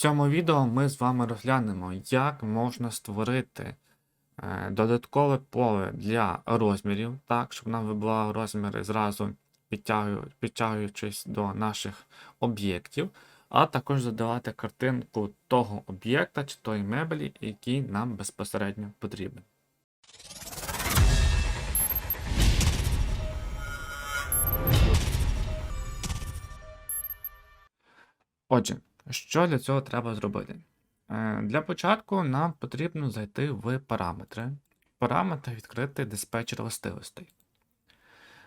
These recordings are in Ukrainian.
цьому відео ми з вами розглянемо, як можна створити е, додаткове поле для розмірів, так, щоб нам вибивало розміри зразу підтягуючись до наших об'єктів, а також задавати картинку того об'єкта чи тої меблі, який нам безпосередньо потрібен. Отже, що для цього треба зробити? Е, Для початку нам потрібно зайти в параметри. В параметрах відкрити диспетчер властивостей.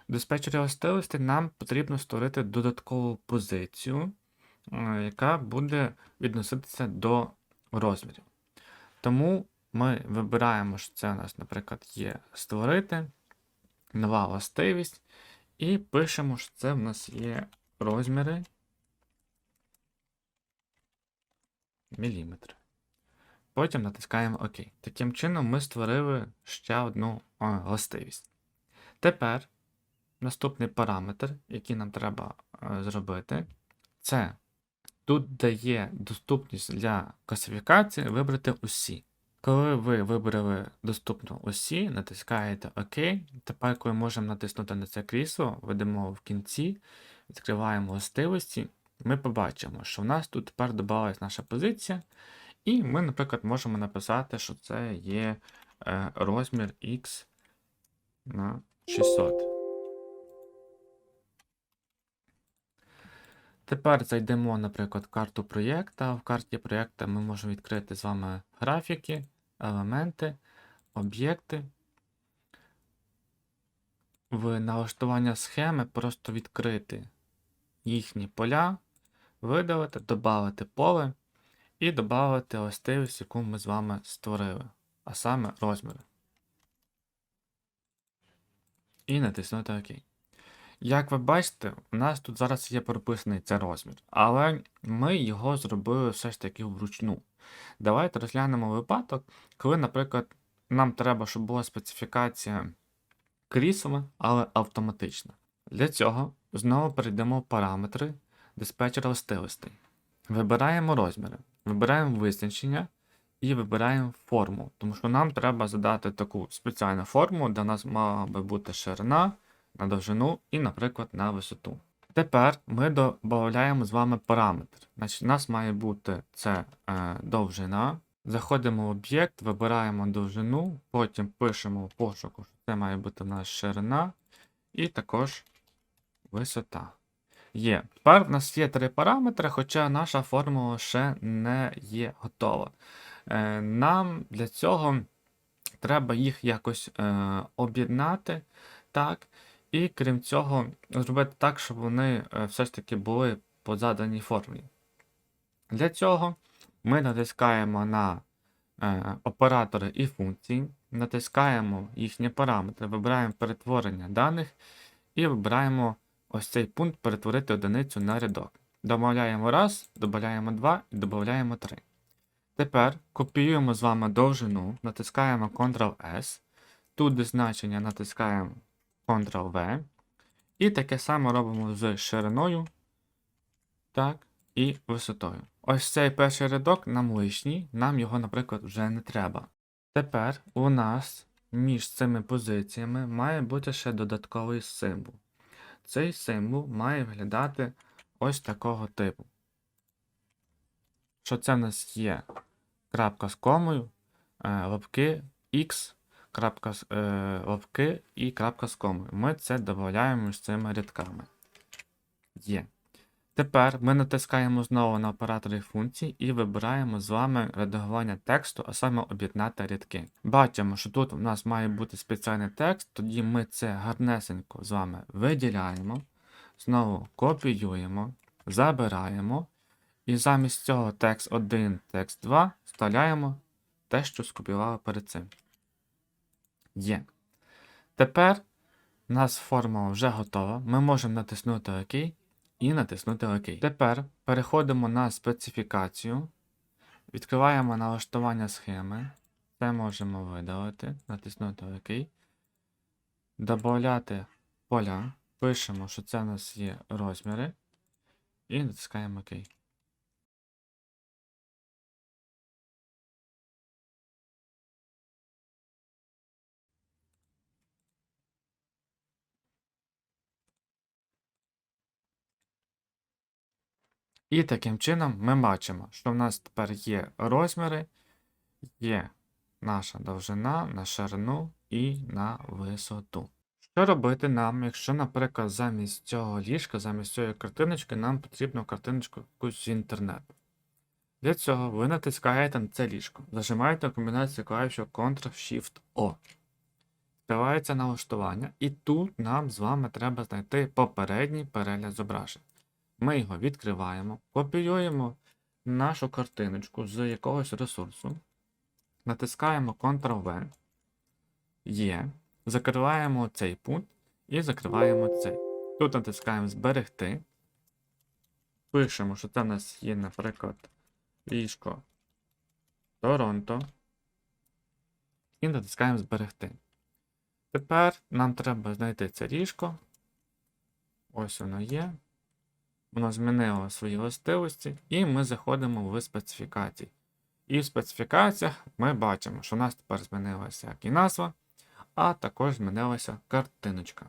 В диспетчері властивостей нам потрібно створити додаткову позицію, е, яка буде відноситися до розмірів. Тому ми вибираємо, що це у нас, наприклад, є створити, нова властивість, і пишемо, що це в нас є розміри міліметри. Потім натискаємо ОК. Таким чином ми створили ще одну о, властивість. Тепер наступний параметр, який нам треба е, зробити, це тут, де є доступність для класифікації, вибрати усі. Коли ви вибрали доступну усі, натискаєте ОК. Тепер, коли можемо натиснути на це крісло, ведемо в кінці, відкриваємо властивості, ми побачимо, що в нас тут тепер додалась наша позиція, і ми, наприклад, можемо написати, що це є е, розмір X на 600. Тепер зайдемо, наприклад, в карту проєкта. В карті проєкта ми можемо відкрити з вами графіки, елементи, об'єкти. В налаштування схеми просто відкрити їхні поля, видалити, додати поле і додати властивість, яку ми з вами створили, а саме розміри. І натиснути ОК. Як ви бачите, у нас тут зараз є прописаний цей розмір, але ми його зробили все ж таки вручну. Давайте розглянемо випадок, коли, наприклад, нам треба, щоб була специфікація крісла, але автоматична. Для цього знову перейдемо в параметри диспетчера властивостей. Вибираємо розміри, вибираємо визначення і вибираємо форму, тому що нам треба задати таку спеціальну форму, де у нас мала би бути ширина на довжину і, наприклад, на висоту. Тепер ми додаємо з вами параметр. Значить, у нас має бути це е, довжина. Заходимо в об'єкт, вибираємо довжину, потім пишемо в пошуку, що це має бути в нас ширина, і також висота. Є. Тепер в нас є три параметри, хоча наша формула ще не є готова. Е, нам для цього треба їх якось е, об'єднати. так, І крім цього, зробити так, щоб вони е, все ж таки були по заданій формулі. Для цього ми натискаємо на оператори і функції, натискаємо їхні параметри, вибираємо перетворення даних і вибираємо ось цей пункт перетворити одиницю на рядок. Домовляємо раз, додаємо 2 і додаємо 3. Тепер копіюємо з вами довжину, натискаємо Ctrl-S, тут де значення натискаємо Ctrl-V. І таке саме робимо з шириною так, і висотою. Ось цей перший рядок нам лишній, нам його, наприклад, вже не треба. Тепер у нас між цими позиціями має бути ще додатковий символ. Цей символ має виглядати ось такого типу. Що це в нас є крапка з комою, е, лапки X, крапка е, лапки і крапка з комою. Ми це додаємо з цими рядками. Є. Тепер ми натискаємо знову на оператори функцій і вибираємо з вами редагування тексту, а саме об'єднати рядки. Бачимо, що тут у нас має бути спеціальний текст, тоді ми це гарнесенько з вами виділяємо, знову копіюємо, забираємо. І замість цього текст 1, текст 2 вставляємо те, що скопіювали перед цим. Є. Тепер у нас формула вже готова. Ми можемо натиснути ОК і натиснути ОК. Тепер переходимо на специфікацію, відкриваємо налаштування схеми. Це можемо видалити, натиснути ОК. Добавляти поля. Пишемо, що це у нас є розміри. І натискаємо ОК. І таким чином ми бачимо, що в нас тепер є розміри, є наша довжина на ширину і на висоту. Що робити нам, якщо, наприклад, замість цього ліжка, замість цієї картиночки, нам потрібно картиночку якусь з інтернету? Для цього ви натискаєте на це ліжко, зажимаєте комбінацію клавішів Ctrl-Shift-O. Відкривається налаштування, і тут нам з вами треба знайти попередній перегляд зображень. Ми його відкриваємо, копіюємо нашу картиночку з якогось ресурсу, натискаємо Ctrl-V, Є, закриваємо цей пункт і закриваємо цей. Тут натискаємо Зберегти. Пишемо, що це в нас є, наприклад, ліжко Торонто. І натискаємо Зберегти. Тепер нам треба знайти це ліжко. Ось воно є. Воно змінило свої властивості, і ми заходимо в специфікації. І в специфікаціях ми бачимо, що у нас тепер змінилася як і назва, а також змінилася картиночка.